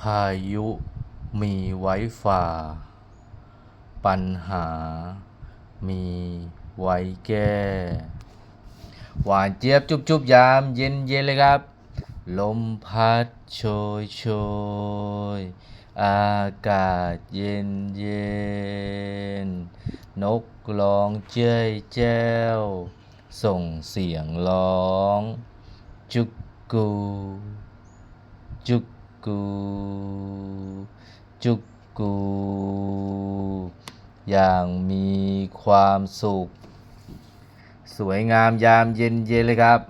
พายุมีไว้ฝ่า ปัญหา มีไว้แก้ หวานเจี๊ยบจุบจุบยามเย็นเย็นเลยครับ ลมพัดโชยโชยอากาศเย็นเย็น นกร้องเจ้ยแจ้ว ส่งเสียงร้อง จุกกู จุก กูจุกกู อย่างมีความสุข สวยงามยามเย็นเย็นเลยครับ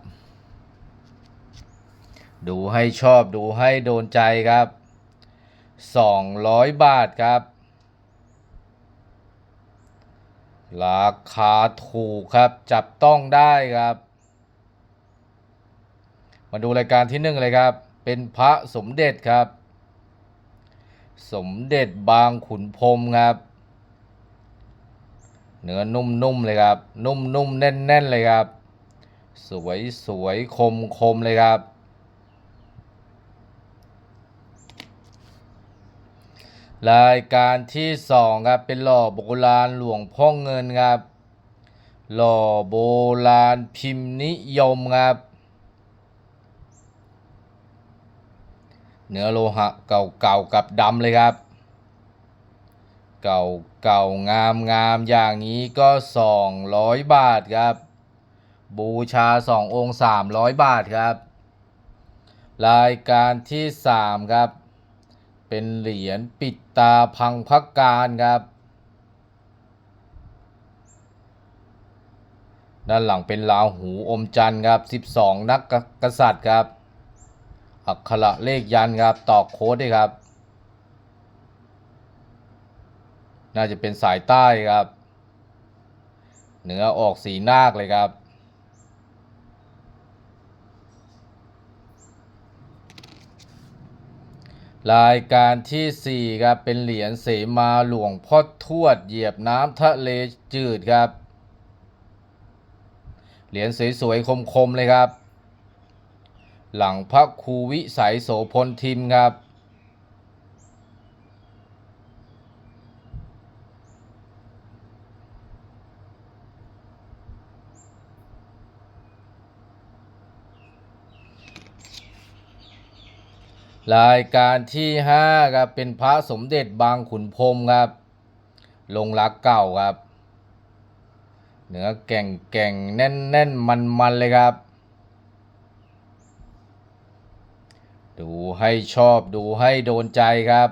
ดูให้ชอบดูให้โดนใจครับ 200 บาทครับ ราคาถูกครับจับต้องได้ครับ มาดูรายการที่หนึ่งเลยครับ เป็นพระสมเด็จครับ สมเด็จบางขุนพรมครับ เนื้อนุ่มๆเลยครับ นุ่มๆแน่นๆเลยครับ สวยสวยคมคมเลยครับ รายการที่สองครับเป็นหล่อโบราณหลวงพ่อเงินครับ หล่อโบราณพิมพ์นิยมครับ เนื้อโลหะเก่าๆกับดำเลยครับ เก่าเก่างามงามๆอย่างนี้ก็ 200 บาทครับ บูชา 2 องค์ 300 บาทครับ รายการที่ 3 ครับ เป็นเหรียญปิดตาพังพักการครับ ด้านหลังเป็นลาหูอมจันทร์ครับ 12 นักกษัตริย์ครับ อักขระเลขยันครับตอกโค้ดด้วยครับ น่าจะเป็นสายใต้ครับ เหนือออกสีนาคเลยครับ รายการที่ 4 ครับ เป็นเหรียญเสมาหลวงพ่อทวดเหยียบน้ำทะเลจืดครับ เหรียญสวยๆคมๆเลยครับ หลังพระครูวิสัยโสพลทิมครับ รายการที่ 5 ครับ เป็นพระสมเด็จบางขุนพรมครับ ลงรักเก่าครับ เนื้อแก่งแก่งแน่นแน่นมันมันเลยครับ ดูให้ชอบดูให้โดนใจครับ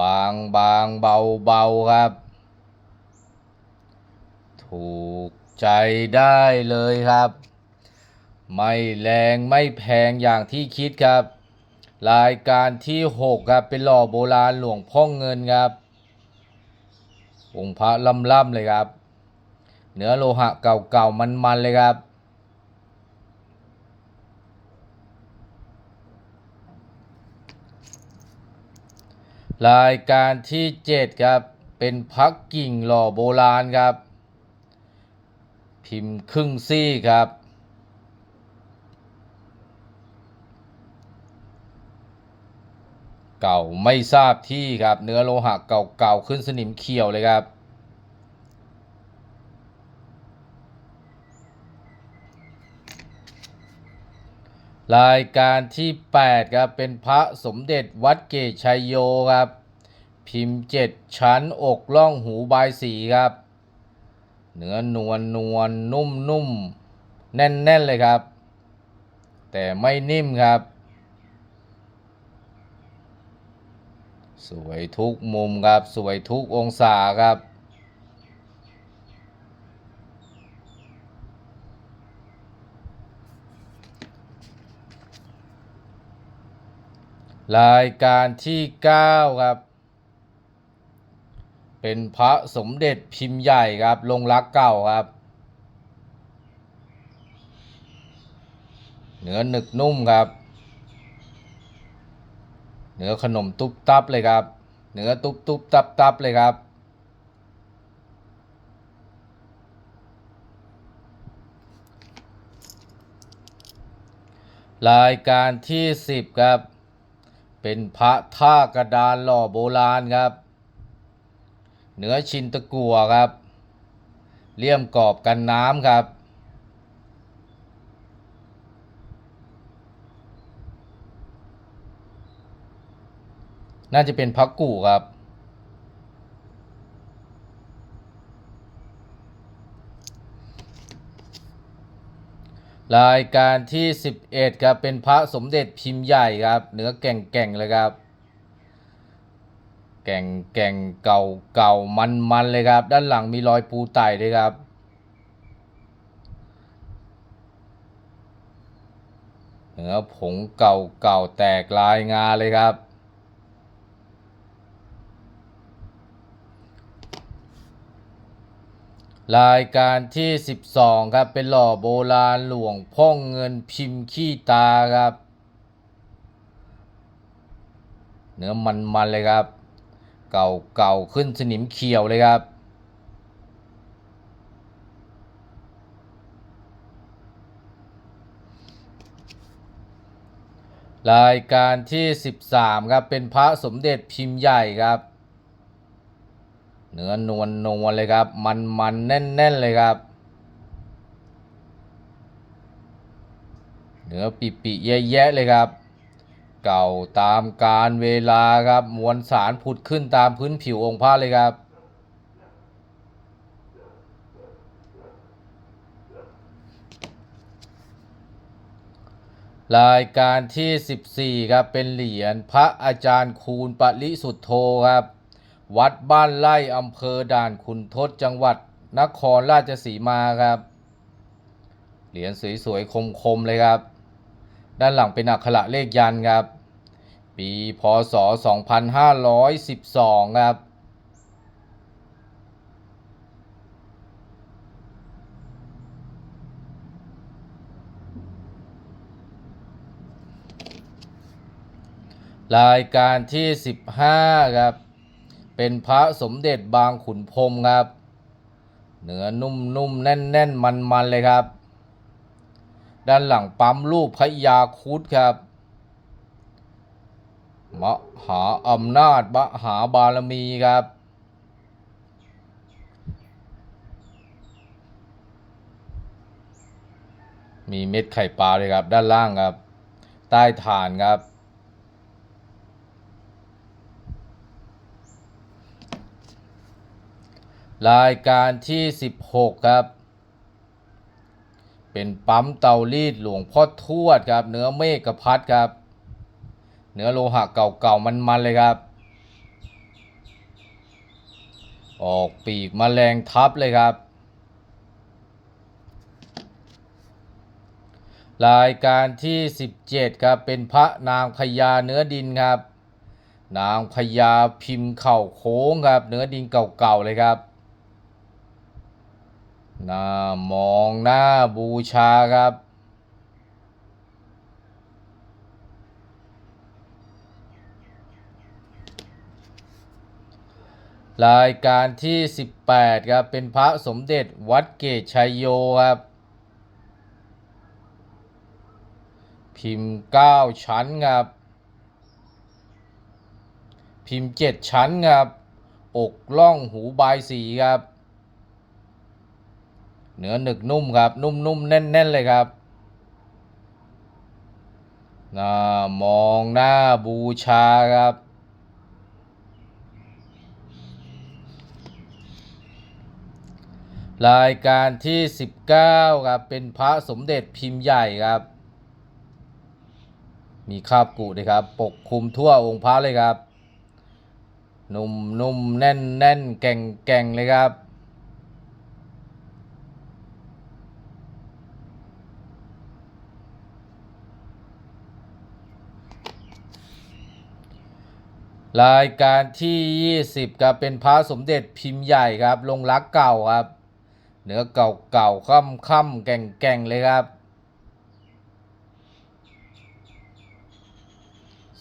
บางบางเบาเบาครับ ถูกใจได้เลยครับ ไม่แรงไม่แพงอย่างที่คิดครับ รายการที่ 6 ครับ เป็นหล่อโบราณหลวงพ่อเงินครับ องค์พระล่ำๆเลยครับ เนื้อโลหะเก่าๆมันๆเลยครับ รายการที่ 7 ครับ เป็นพักกิ่งหล่อโบราณครับ พิมพ์ครึ่งซี่ครับ เก่าไม่ทราบที่ครับ เนื้อโลหะเก่าๆ ขึ้นสนิมเขียวเลยครับ รายการที่ 8 ครับ เป็นพระสมเด็จวัดเกตชัยโยครับ พิมพ์เจ็ดชั้นอกล่องหูบายสีครับ เนื้อนวลนวลนุ่มนุ่มแน่นแน่นเลยครับ แต่ไม่นิ่มครับ สวยทุกมุมครับ สวยทุกองศาครับ รายการที่ 9 ครับ เป็นพระสมเด็จพิมพ์ใหญ่ครับ ลงรักเก่าครับ เนื้อหนึกนุ่มครับ เนื้อขนมตุ๊บตับเลยครับ เนื้อตุ๊บตุ๊บตับตับเลยครับรายการที่ 10 ครับ เป็นพระท่ากระดานหล่อโบราณครับ เหนือชินตะกัวครับ เลี่ยมกรอบกันน้ำครับ น่าจะเป็นพระกู่ครับ รายการที่ 11ครับเป็นพระสมเด็จพิมพ์ใหญ่ครับเนื้อแก่งๆเลยครับ แก่งแก่งเก่าเก่ามันมันๆเลยครับ ด้านหลังมีรอยปูไต่ด้วยครับ เนื้อผงเก่าเก่าแตกลายงาเลยครับ รายการที่ 12 ครับ เป็นหล่อโบราณหลวงพ่องเงินพิมพ์ขี้ตาครับ เนื้อมันๆเลยครับ เก่าเก่าขึ้นสนิมเขียวเลยครับ รายการที่ 13 ครับ เป็นพระสมเด็จพิมพ์ใหญ่ครับ เนื้อนวลนวลเลยครับ มันมันแน่นแน่นเลยครับ เนื้อปิปิแยะๆเลยครับ เก่าตามการเวลาครับ มวลสารผุดขึ้นตามพื้นผิวองค์พระเลยครับรายการที่ 14 ครับ เป็นเหรียญพระอาจารย์คูณปริสุทธโธครับ วัดบ้านไร่อำเภอด่านขุนทดจังหวัดนครราชสีมาครับ เหรียญสวยๆคมๆเลยครับ ด้านหลังเป็นอักขระเลขยันครับ ปีพศ 2512 ครับรายการที่ 15 ครับ เป็นพระสมเด็จบางขุนพรมครับ เนื้อนุ่มๆแน่นๆมันๆเลยครับ ด้านหลังปั๊มรูปพระยาคุดครับมหาอำนาจมหาบารมีครับ มีเม็ดไข่ปลาเลยครับ ด้านล่างครับ ใต้ฐานครับ รายการที่ 16 ครับ เป็นปั๊มเตารีดหลวงพ่อทวดครับ เนื้อเมฆกพัดครับ เนื้อโลหะเก่าๆมันๆเลยครับ ออกปีกมแมลงทับเลยครับ รายการที่ 17 ครับ เป็นพระนางพญาเนื้อดินครับ นางพญาพิมพ์เข่าโค้งครับ เนื้อดินเก่าๆเลยครับ หน้ามองหน้าบูชาครับ รายการที่ 18 ครับ เป็นพระสมเด็จวัดเกตชัยโยครับ พิมพ์ 9 ชั้นครับ พิมพ์ 7 ชั้นครับ อกล่องหูบายสีครับ เนื้อหนึกนุ่มครับ นุ่มๆแน่นๆเลยครับหน้ามองหน้าบูชาครับ รายการที่ 19 ครับ เป็นพระสมเด็จพิมพ์ใหญ่ครับ มีคาบกุด้วยครับ ปกคลุมทั่วองค์พระเลยครับ นุ่มนุ่มแน่นแน่นแก่งแก่งเลยครับ รายการที่ 20ครับเป็นพระสมเด็จพิมพ์ใหญ่ครับ ลงรักเก่าครับ เนื้อเก่าเก่าค่ำค่ำแก่งแก่งเลยครับ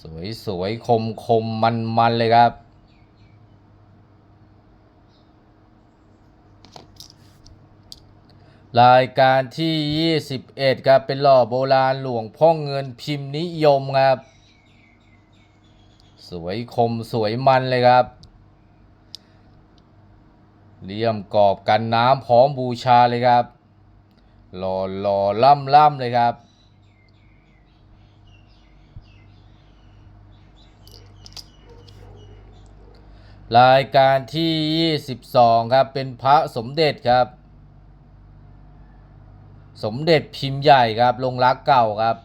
สวยสวยคมคมมันมันเลยครับ รายการที่ 21ครับเป็นหล่อโบราณหลวงพ่อเงินพิมพ์นิยมครับ สวยคมสวยมันเลยครับเลี่ยมกรอบกันน้ำพร้อมบูชาเลยครับ หล่อหล่อล่ำล่ำเลยครับ รายการที่ 22 ครับ เป็นพระสมเด็จครับ สมเด็จพิมพ์ใหญ่ครับ ลงรักเก่าครับ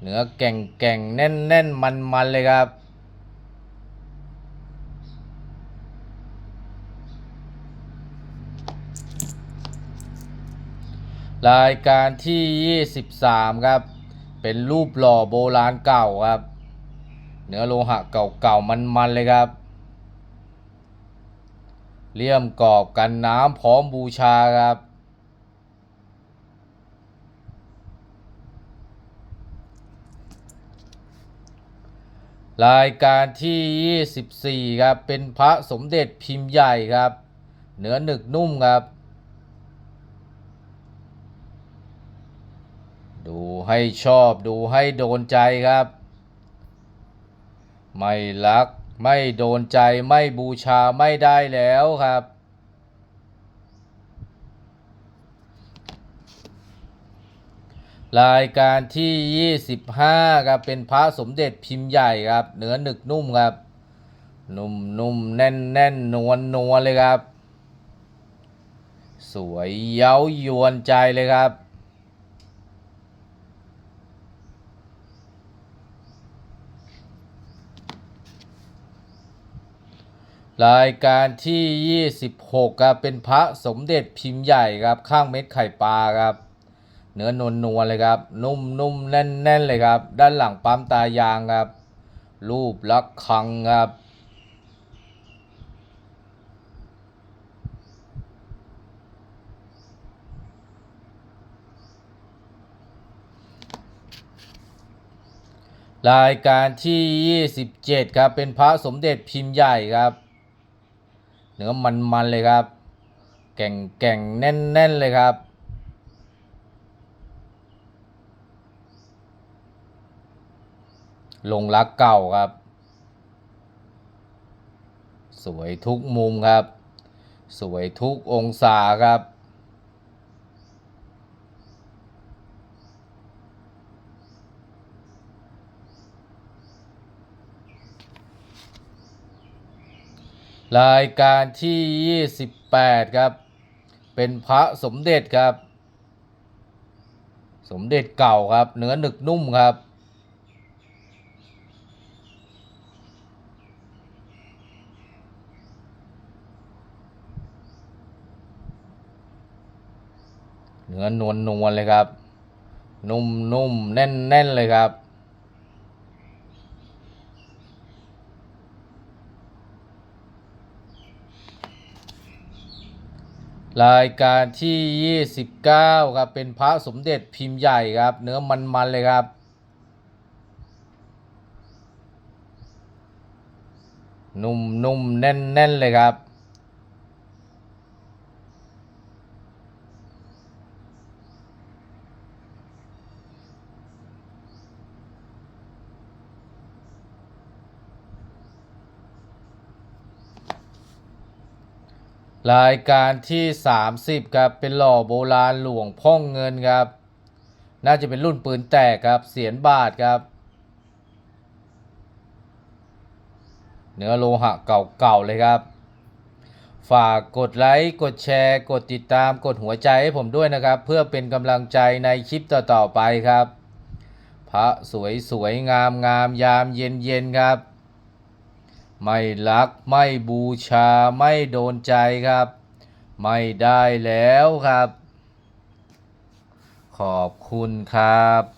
เนื้อแก่งแก่งแน่นแน่นมันมันเลยครับ รายการที่ 23 ครับ เป็นรูปหล่อโบราณเก่าครับ เนื้อโลหะเก่าๆมันๆเลยครับเลี่ยมกรอบกันน้ำพร้อมบูชาครับ รายการที่ 24 ครับ เป็นพระสมเด็จพิมพ์ใหญ่ครับ เนื้อหนึกนุ่มครับ ดูให้ชอบดูให้โดนใจครับ ไม่รักไม่โดนใจไม่บูชาไม่ได้แล้วครับ รายการที่ 25ครับเป็นพระสมเด็จพิมพ์ใหญ่ครับเนื้อหนึกนุ่มครับนุ่มนุ่มแน่นแน่นนวลนวลเลยครับ สวยเย้ายวนใจเลยครับ รายการที่ 26ครับเป็นพระสมเด็จพิมพ์ใหญ่ครับ ข้างเม็ดไข่ปลาครับ เนื้อนวลนวลเลยครับ นุ่มนุ่มแน่นแน่นเลยครับ ด้านหลังปั๊มตายางครับ รูปลักคังครับ รายการที่ 27 ครับ เป็นพระสมเด็จพิมพ์ใหญ่ครับ เนื้อมันมันๆเลยครับ แก่งแก่งแน่นแน่นเลยครับ ลงรักเก่าครับ สวยทุกมุมครับ สวยทุกองศาครับ รายการที่ 28 ครับ เป็นพระสมเด็จครับ สมเด็จเก่าครับ เนื้อหนึกนุ่มครับ เนื้อนวลนวลเลยครับ นุ่มนุ่มแน่นแน่นเลยครับ รายการที่ 29 ครับ เป็นพระสมเด็จพิมพ์ใหญ่ครับ เนื้อมันๆเลยครับนุ่มนุ่มแน่นแน่นเลยครับ รายการที่ 30 ครับ เป็นหล่อโบราณหลวงพ่องเงินครับ น่าจะเป็นรุ่นปืนแตกครับ เสียนบาทครับ เนื้อโลหะเก่าๆเลยครับ ฝากกดไลค์ กดแชร์ กดติดตาม กดหัวใจให้ผมด้วยนะครับ เพื่อเป็นกำลังใจในคลิปต่อๆไปครับ พระสวยสวยงามงามยามเย็นเย็นๆครับ ไม่รักไม่บูชาไม่โดนใจครับ ไม่ได้แล้วครับ ขอบคุณครับ